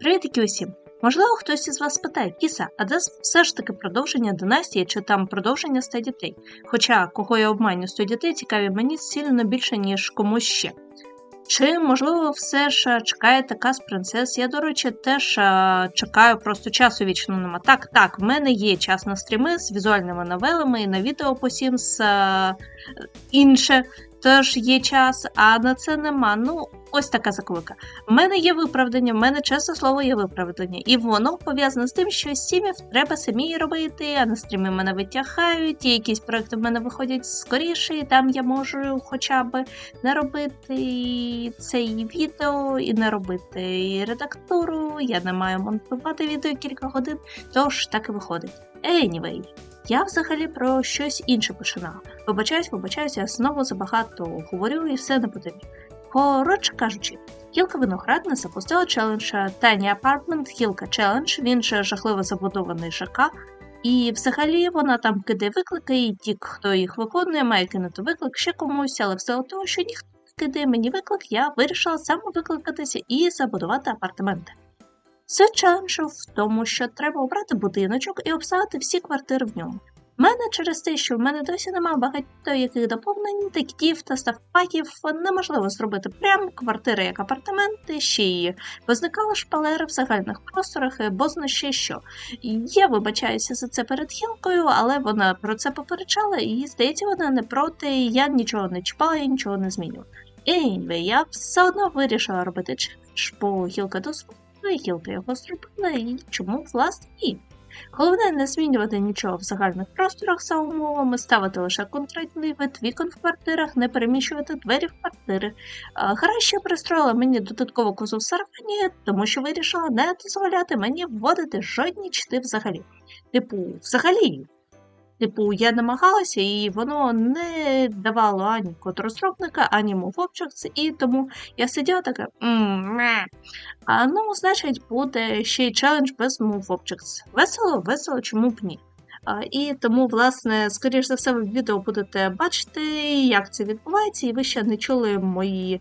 Привіт усім! Можливо, хтось із вас спитає, Кіса, а де все ж таки продовження династії чи там продовження 100 дітей? Хоча, кого я обманю 100 дітей, цікаві мені сильно більше, ніж комусь ще. Чи, можливо, все ж чекає така з принцес? Я, до речі, теж чекаю, просто часу вічно нема. Так, так, в мене є час на стріми з візуальними новелами і на відео по Sims а, інше теж є час, а на це нема. Ну, ось така заклика. В мене є виправдання, в мене чесне слово є виправдання. І воно пов'язане з тим, що сім'їв треба самі робити, а на стрімі мене витягають, і якісь проекти в мене виходять скоріше, і там я можу хоча б не робити цей відео і не робити і редактуру. Я не маю монтувати відео кілька годин, тож так і виходить. Anyway, я взагалі про щось інше починала. Вибачаюсь, вибачаюсь, я знову забагато говорю і все не потрібно. Коротше кажучи, Гілка Виноградна запустила челендж Tiny Apartment Гілка Челендж, він же жахливо забудований ЖК. І взагалі вона там кидає виклики, і ті, хто їх виконує, має кинути виклик ще комусь, але все того, що ніхто не кидає мені виклик, я вирішила саме викликатися і забудувати апартаменти. Суть челенджу в тому, що треба обрати будиночок і обставити всі квартири в ньому. В мене через те, що в мене досі немає багато яких доповнень, тактів та ставпаків, неможливо зробити прям квартири як апартаменти, ще й возникали шпалери в загальних просторах, бо зна ще що. Я вибачаюся за це перед Хілкою, але вона про це попереджала, і здається, вона не проти, я нічого не чіпала, я нічого не змінювала. Anyway, я все одно вирішила робити челендж, бо Хілка дозволила, і Хілка його зробила, і чому власне ні. Головне не змінювати нічого в загальних просторах за умовами, ставити лише конкретний вид вікон в квартирах, не переміщувати двері в квартири. А, Краще пристроїла мені додаткову козу в сарафані, тому що вирішила не дозволяти мені вводити жодні чти взагалі. Типу, взагалі. Типу, я намагалася, і воно не давало ані котрозробника, ані мов і тому я сиділа така. А ну, значить, буде ще й челендж без Objects. Весело, весело, чому б ні. І тому, власне, скоріш за все, ви відео будете бачити, як це відбувається, і ви ще не чули мої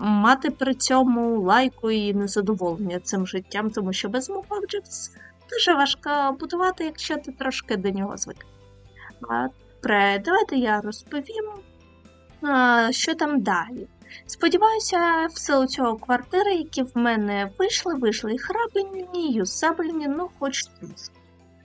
мати при цьому лайку і незадоволення цим життям, тому що без Move Objects дуже важко будувати, якщо ти трошки до нього звик. Добре, давайте я розповім, що там далі. Сподіваюся, в силу цього квартири, які в мене вийшли, вийшли і храбельні, юзабельні, ну хоч трішки.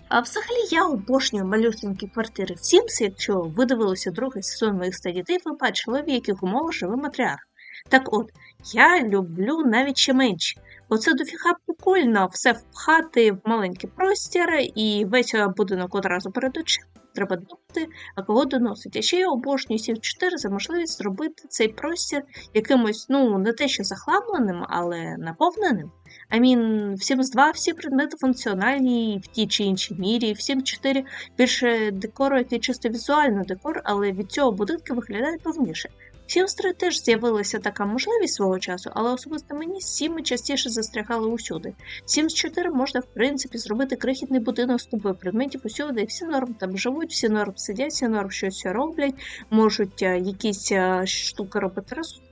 А взагалі я обожнюю малюсенькі квартири в Sims, якщо ви дивилися другий сезон моїх ста дітей, ви бачили, в яких умовах живе матріарх. Так от, я люблю навіть ще менші, бо це дофіга прикольно все впхати в маленький простір і весь будинок одразу перед очима треба думати, а кого доносить. А ще я обожнюю Сів 4 за можливість зробити цей простір якимось, ну, не те, що захламленим, але наповненим. Mean, в Sims 2 всі предмети функціональні в тій чи іншій мірі, в Sims 4 більше декору, який чисто візуально декор, але від цього будинки виглядають повніше. 3 теж з'явилася така можливість свого часу, але особисто мені Сіми частіше застрягали усюди. В Sims 4 можна, в принципі, зробити крихітний будинок з купою предметів усюди, і всі норм там живуть, всі норм сидять, всі норм щось роблять, можуть а, якісь а, штуки робити разом.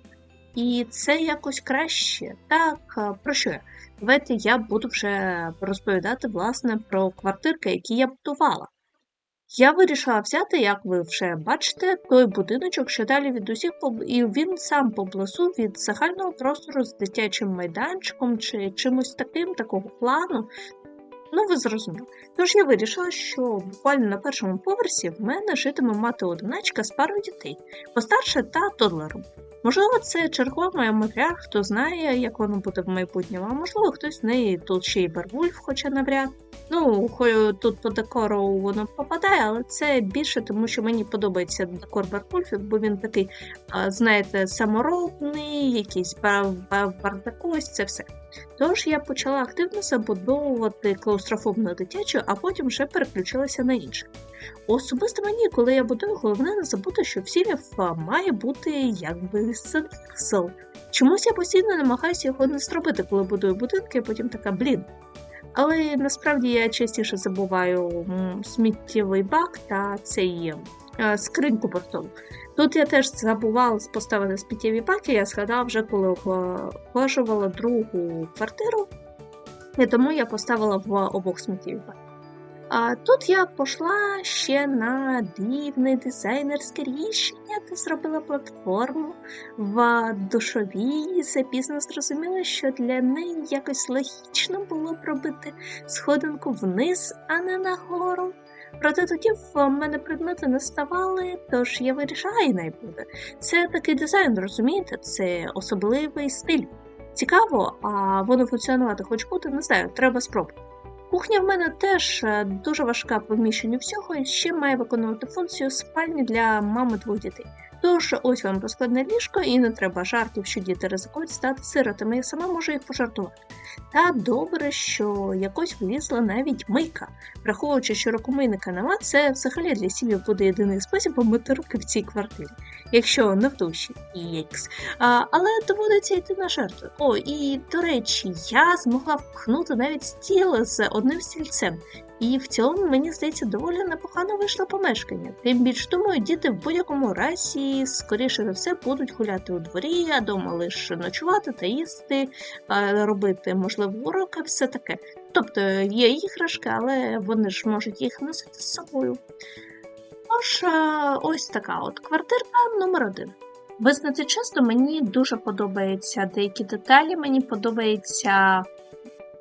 І це якось краще. Так, а, про що я? Давайте я буду вже розповідати власне про квартирки, які я будувала. Я вирішила взяти, як ви вже бачите, той будиночок, що далі від усіх, і він сам поблизу від загального простору з дитячим майданчиком чи чимось таким, такого плану. Ну, ви зрозуміли. Тож я вирішила, що буквально на першому поверсі в мене житиме мати одиначка з парою дітей, постарше та тодлером. Можливо, це чергова моя матря, хто знає, як воно буде в майбутньому, а можливо, хтось з неї тут ще й Барвульф, хоча навряд. Ну, тут по декору воно попадає, але це більше, тому що мені подобається декор Барвульфів, бо він такий, знаєте, саморобний, якийсь бардакось, це все. Тож я почала активно забудовувати клаустрофобну дитячу, а потім вже переключилася на інше. Особисто мені, коли я будую, головне не забути, що в сім'ях має бути якби сенсл. Чомусь я постійно намагаюся його не зробити, коли будую будинки, а потім така, блін. Але насправді я частіше забуваю сміттєвий бак та цей скриньку портову. Тут я теж забувала поставити сміттєві баки, я згадала вже, коли оглажувала другу квартиру. І тому я поставила в обох сміттєві баки. А тут я пішла ще на дивне дизайнерське рішення, де зробила платформу в душовій. І запізно зрозуміла, що для неї якось логічно було б робити сходинку вниз, а не нагору. Проте тоді в мене предмети не ставали, тож я вирішила, і буде. Це такий дизайн, розумієте? Це особливий стиль. Цікаво, а воно функціонувати хоч буде, не знаю, треба спробувати. Кухня в мене теж е, дуже важка по вміщенню всього і ще має виконувати функцію спальні для мами двох дітей. Тож ось вам розкладне ліжко, і не треба жартів, що діти ризикують стати сиротами, я сама можу їх пожартувати. Та добре, що якось влізла навіть мийка. Враховуючи, що рукомийника нема, це взагалі для сім'ї буде єдиний спосіб помити руки в цій квартирі, якщо не в душі ікс. А, але доводиться йти на жертви. О, і до речі, я змогла впхнути навіть стіл з одним стільцем. І в цілому, мені здається, доволі непогано вийшло помешкання. Тим більш думаю, діти в будь-якому разі, скоріше за все, будуть гуляти у дворі, а дома лише ночувати та їсти, робити, можливо, уроки, все таке. Тобто є іграшки, але вони ж можуть їх носити з собою. Тож, ось така от квартирка номер один. Визнати чесно, мені дуже подобаються деякі деталі, мені подобається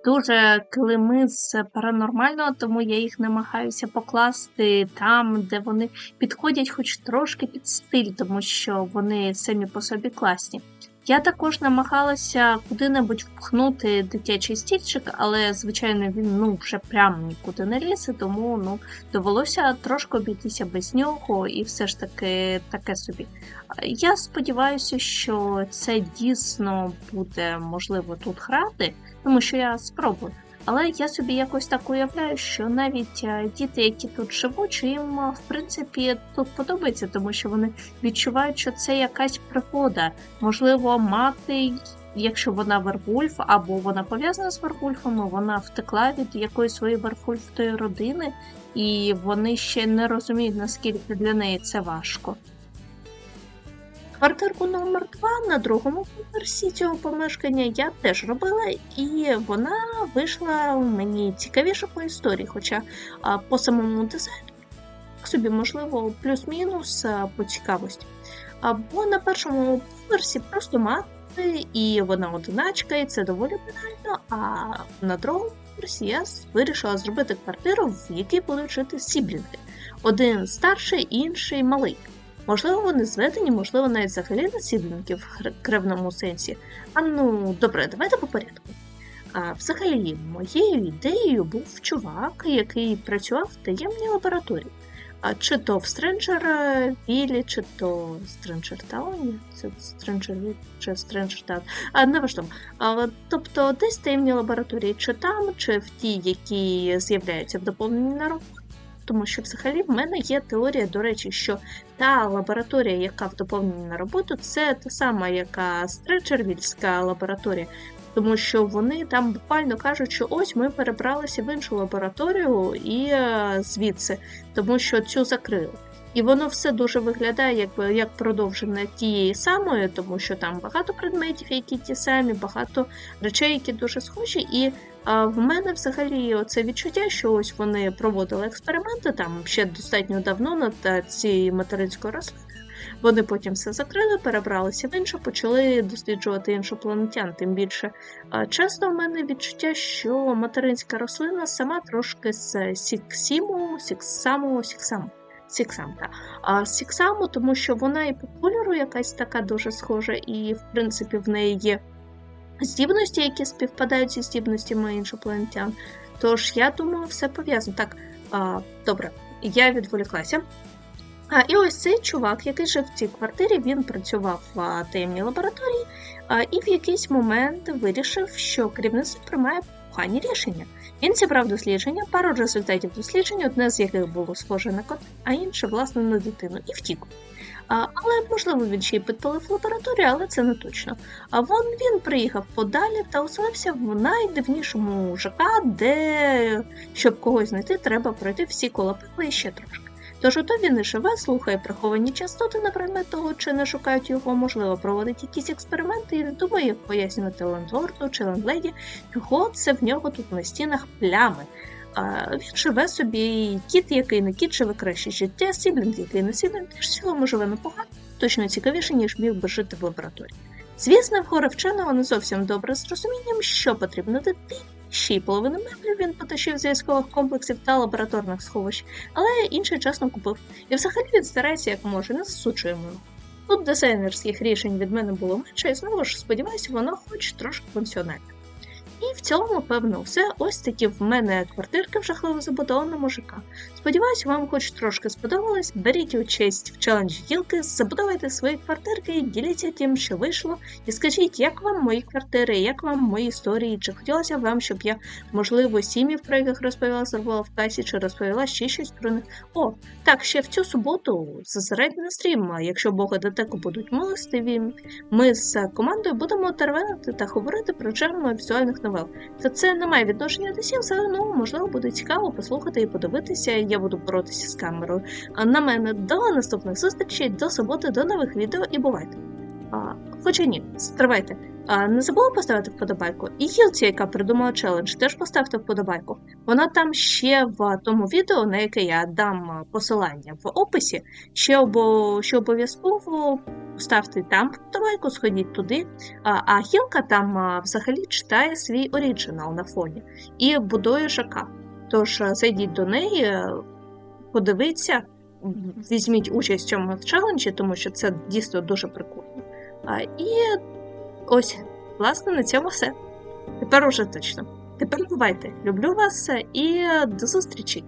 дуже килими з паранормального, тому я їх намагаюся покласти там, де вони підходять хоч трошки під стиль, тому що вони самі по собі класні. Я також намагалася куди-небудь впхнути дитячий стільчик, але, звичайно, він ну, вже прямо нікуди не ліз, тому ну, довелося трошки обійтися без нього і все ж таки таке собі. Я сподіваюся, що це дійсно буде можливо тут грати, тому що я спробую. Але я собі якось так уявляю, що навіть е, діти, які тут живуть, їм в принципі тут подобається, тому що вони відчувають, що це якась пригода. Можливо, мати, якщо вона Вервульф, або вона пов'язана з Вервульфами, вона втекла від якоїсь своєї Вервульфтої родини, і вони ще не розуміють, наскільки для неї це важко. Квартирку номер 2 на другому поверсі цього помешкання я теж робила, і вона вийшла мені цікавіше по історії, хоча по самому дизайну собі, можливо, плюс-мінус по цікавості. Або на першому поверсі просто мати, і вона одиначка, і це доволі банально. А на другому поверсі я вирішила зробити квартиру, в якій будуть жити сіблінги. Один старший, інший малий. Можливо, вони зведені, можливо, навіть взагалі наслідники в кривному сенсі. А ну, добре, давайте по порядку. А взагалі, моєю ідеєю був чувак, який працював в таємній лабораторії. А чи то в Стренджер Вілі, чи то в Стренджер Тауні, це Стренджер Вілі, чи Стренджер Таун, а не важливо. А, тобто десь таємні лабораторії, чи там, чи в ті, які з'являються в доповненні на року тому що взагалі в мене є теорія, до речі, що та лабораторія, яка в доповненні на роботу, це та сама, яка Стречервільська лабораторія. Тому що вони там буквально кажуть, що ось ми перебралися в іншу лабораторію і е, звідси, тому що цю закрили. І воно все дуже виглядає як як продовження тієї самої, тому що там багато предметів, які ті самі, багато речей, які дуже схожі. І а, в мене взагалі це відчуття, що ось вони проводили експерименти там ще достатньо давно над цією материнською рослиною. Вони потім все закрили, перебралися в інше, почали досліджувати іншопланетян. Тим більше часто в мене відчуття, що материнська рослина сама трошки з сіксіму, сіксаму, сіксаму. Сіксамта. А Сіксаму, тому що вона і по кольору якась така дуже схожа, і, в принципі, в неї є здібності, які співпадають зі здібностями іншопланетян. Тож, я думаю, все пов'язано. Так, а, добре, я відволіклася. А, І ось цей чувак, який жив в цій квартирі, він працював в таємній лабораторії, а, і в якийсь момент вирішив, що керівництво приймає погані рішення. Він зібрав дослідження, пару результатів досліджень, одне з яких було схоже на кота, а інше, власне, на дитину, і втік. А, Але, можливо, він ще й підпалив лабораторію, але це не точно. А вон він приїхав подалі та оселився в найдивнішому ЖК, де, щоб когось знайти, треба пройти всі коло і ще трошки. Тож ото він і живе, слухає приховані частоти на предмет того, чи не шукають його, можливо, проводить якісь експерименти і не думає, як пояснювати лендлорду чи лендледі, чого це в нього тут на стінах плями. А він живе собі, кіт, який не кіт, живе краще життя, сіблінг, який не сіблінг, теж цілому живе непогано, точно цікавіше, ніж міг би жити в лабораторії. Звісно, в вченого не зовсім добре з розумінням, що потрібно дитині. Ще й половину меблів він потащив з військових комплексів та лабораторних сховищ, але інший часно купив. І взагалі він старається як може, не засуджуємо. його. Тут дизайнерських рішень від мене було менше, і знову ж сподіваюся, воно хоч трошки функціональне. І в цілому, певно, все. Ось такі в мене квартирки в жахливо забудованому ЖК. Сподіваюсь, вам хоч трошки сподобалось. Беріть участь в челенджі гілки, забудовуйте свої квартирки, діліться тим, що вийшло, і скажіть, як вам мої квартири, як вам мої історії, чи хотілося б вам, щоб я, можливо, сім'ї, про яких розповіла, зробила в касі, чи розповіла ще щось про них. О, так, ще в цю суботу зосередь на стрім, а якщо богодотеку будуть милостиві, ми з командою будемо тервенити та говорити про джерело візуальних новел. то це не має відношення до сім, все ну, можливо, буде цікаво послухати і подивитися. Я буду боротися з камерою. А на мене до наступних зустрічей, до суботи, до нових відео і бувайте. А, хоча ні, стривайте. А, не забула поставити вподобайку. І Гілці, яка придумала челендж, теж поставте вподобайку. Вона там ще в тому відео, на яке я дам посилання в описі. Ще, обо, ще обов'язково ставте там вподобайку, сходіть туди. А, а Гілка там а, взагалі читає свій оріджинал на фоні і будує ЖК. Тож зайдіть до неї, подивіться, візьміть участь в цьому челенджі, тому що це дійсно дуже прикольно. А, і ось, власне, на цьому все. Тепер уже точно. Тепер бувайте. Люблю вас і до зустрічі!